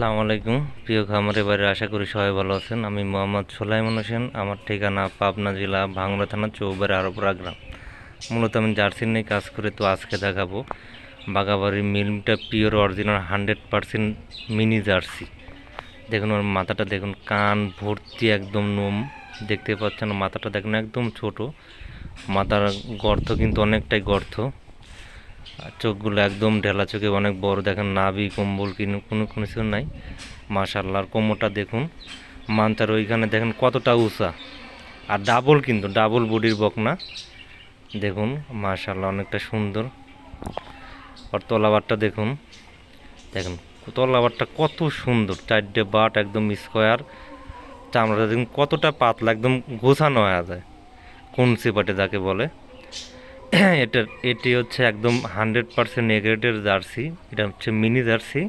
আসসালামু আলাইকুম। প্রিয় খামারে বাড়ির আশা করি সবাই ভালো আছেন। আমি মোহাম্মদ সোলাইমান হোসেন, আমার ঠিকানা পাবনা জেলা ভাঙড়া থানা চৌবাড়ি আরবরা গ্রাম। মূলত আমি জার্সি নিয়ে কাজ করে তো আজকে দেখাবো বাগাবাড়ির মিলটা pure original hundred percent mini jersey. দেখুন, ওর মাথাটা দেখুন, কান ভর্তি একদম নোম। দেখতে পাচ্ছেন, মাথাটা দেখুন, একদম ছোট। মাথার গর্ত কিন্তু অনেকটাই গর্ত। আর চোখগুলো একদম ঢেলা চোখে, অনেক বড় দেখেন নাভি, কম্বল, কিনো, কোনো কোনো কিছু নাই। মাশাল্লাহর কোমরটা দেখুন। মানটার ওইখানে দেখেন কতটা উঁচা। আর ডাবল কিন্তু ডাবল বডির বকনা। দেখুন মাশাল্লাহ অনেকটা সুন্দর। আর তলাবারটা দেখুন। দেখুন, তলাবারটা কত সুন্দর। চারটে বাট একদম স্কোয়ার। চামড়াটা দেখুন কতটা পাতলা, একদম গোছানো হয়ে যায়। কোন সিপাটে যাকে বলে। এটা এটি হচ্ছে একদম হান্ড্রেড পারসেন্ট নেগ্রেটের জার্সি। এটা হচ্ছে মিনি জার্সি।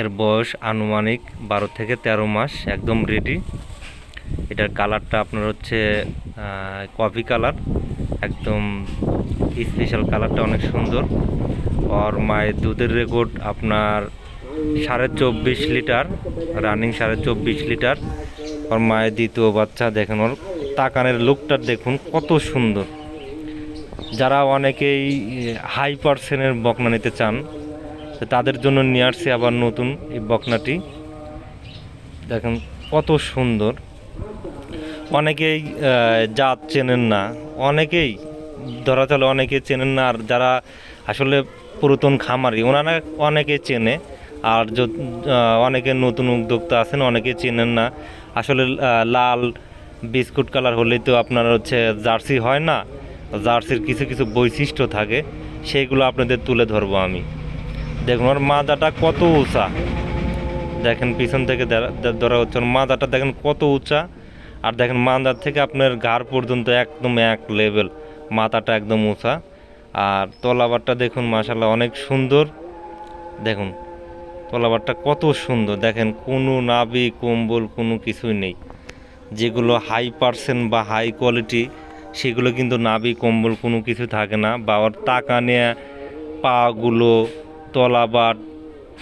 এর বয়স আনুমানিক বারো থেকে তেরো মাস, একদম রেডি। এটার কালারটা আপনার হচ্ছে কফি কালার। একদম স্পেশাল কালারটা অনেক সুন্দর। আর মায়ের দুধের রেকর্ড আপনার সাড়ে চব্বিশ লিটার, রানিং সাড়ে চব্বিশ লিটার। আর মায়ের দ্বিতীয় বাচ্চা, দেখেন ওর তাকানের লুকটা দেখুন, কত সুন্দর। যারা অনেকেই হাই পার্সেন্টের বকনা নিতে চান তাদের জন্য নিয়ে আসছে আবার নতুন এই বকনাটি। দেখেন কত সুন্দর। অনেকেই জাত চেনেন না। অনেকেই ধরা চলে অনেকে চেনেন না, আর যারা আসলে পুরাতন খামারি, ওনারা অনেকে চেনে, আর অনেকে নতুন উদ্যোক্তা আছেন, অনেকে চেনেন না। আসলে লাল বিস্কুট কালার হলেই তো আপনার হচ্ছে জার্সি হয় না। জার্সির কিছু কিছু বৈশিষ্ট্য থাকে সেইগুলো আপনাদের তুলে ধরবো আমি। দেখুন, ওর মাজাটা কত উঁচা। দেখেন, পিছন থেকে ধরা- হচ্ছে, ওর মাজাটা দেখেন কত উঁচা। আর দেখেন মাজার থেকে আপনার ঘাড় পর্যন্ত একদম এক লেভেল মাথাটা একদম উঁচা। আর তলাবারটা দেখুন মাসাল্লাহ অনেক সুন্দর। দেখুন, তলাবারটা কত সুন্দর। দেখেন, কোনো নাবি কম্বল, কোনো কিছুই নেই। যেগুলো হাই পার্সেন্ট বা হাই কোয়ালিটি সেগুলো কিন্তু নাবি কম্বল কোনো কিছু থাকে না। বা ওর টাকা নেয়া পাগুলো, তলাবাট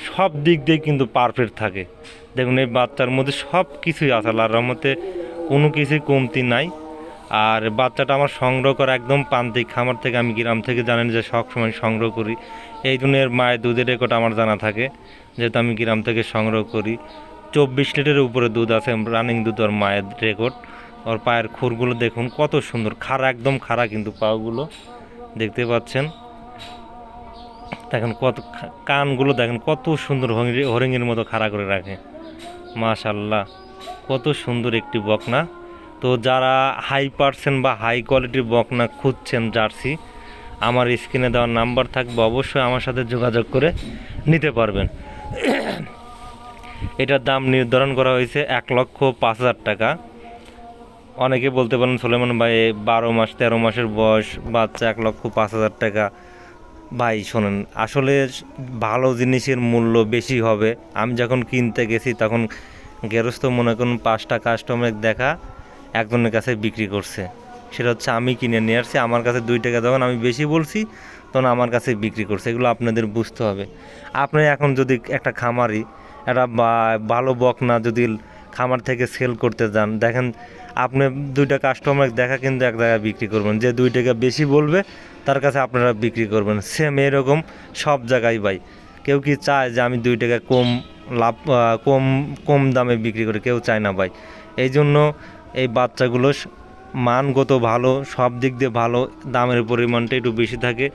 সব দিক দিয়ে কিন্তু পারফেক্ট থাকে। দেখুন, এই বাচ্চার মধ্যে সব কিছুই আছে, আল্লাহর রহমতে কোনো কিছুই কমতি নাই। আর বাচ্চাটা আমার সংগ্রহ করা একদম প্রান্তিক খামার থেকে, আমি গ্রাম থেকে জানেন যে সব সময় সংগ্রহ করি। এই জন্য এর মায়ের দুধের রেকর্ড আমার জানা থাকে, যেহেতু আমি গ্রাম থেকে সংগ্রহ করি। চব্বিশ লিটারের উপরে দুধ আছে রানিং দুধ ওর মায়ের রেকর্ড। ওর পায়ের খুরগুলো দেখুন, কত সুন্দর। খাড়া, একদম খাড়া কিন্তু পাগুলো। দেখতে পাচ্ছেন? দেখেন কত কানগুলো দেখেন, কত সুন্দর হরিং- হরিণের মতো খাড়া করে রাখে। মাশাল্লাহ কত সুন্দর একটি বকনা। তো যারা হাই পার্সেন্ট বা হাই কোয়ালিটির বকনা খুঁজছেন জার্সি, আমার স্ক্রিনে দেওয়ার নাম্বার থাকবে, অবশ্যই আমার সাথে যোগাযোগ করে নিতে পারবেন। এটার দাম নির্ধারণ করা হয়েছে এক লক্ষ পাঁচ হাজার টাকা। অনেকে বলতে পারেন সোলেমান ভাই বারো মাস, তেরো মাসের বয়স, বাচ্চা এক লক্ষ পাঁচ হাজার টাকা। ভাই, শোনেন, আসলে ভালো জিনিসের মূল্য বেশি হবে। আমি যখন কিনতে গেছি, তখন গেরস্থ মনে করুন পাঁচটা কাস্টমার দেখা একজনের কাছে বিক্রি করছে। সেটা হচ্ছে আমি কিনে নিয়ে আসছি, আমার কাছে দুই টাকা যখন আমি বেশি বলছি, তখন আমার কাছে বিক্রি করছে। এগুলো আপনাদের বুঝতে হবে। আপনি এখন যদি একটা খামারি, একটা ভালো বকনা যদি খামার থেকে সেল করতে যান। দেখেন, আপনি দুইটা কাস্টমার দেখা কিন্তু এক জায়গায় বিক্রি করবেন। যে দুই টাকা বেশি বলবে, তার কাছে আপনারা বিক্রি করবেন। সেম এরকম সব জায়গায় ভাই। কেউ কি চায় যে আমি দুই টাকা কম লাভ কম কম দামে বিক্রি করি? কেউ চায় না ভাই। এই জন্য এই বাচ্চাগুলো মানগত ভালো, সব দিক দিয়ে ভালো, দামের পরিমাণটা একটু বেশি থাকে।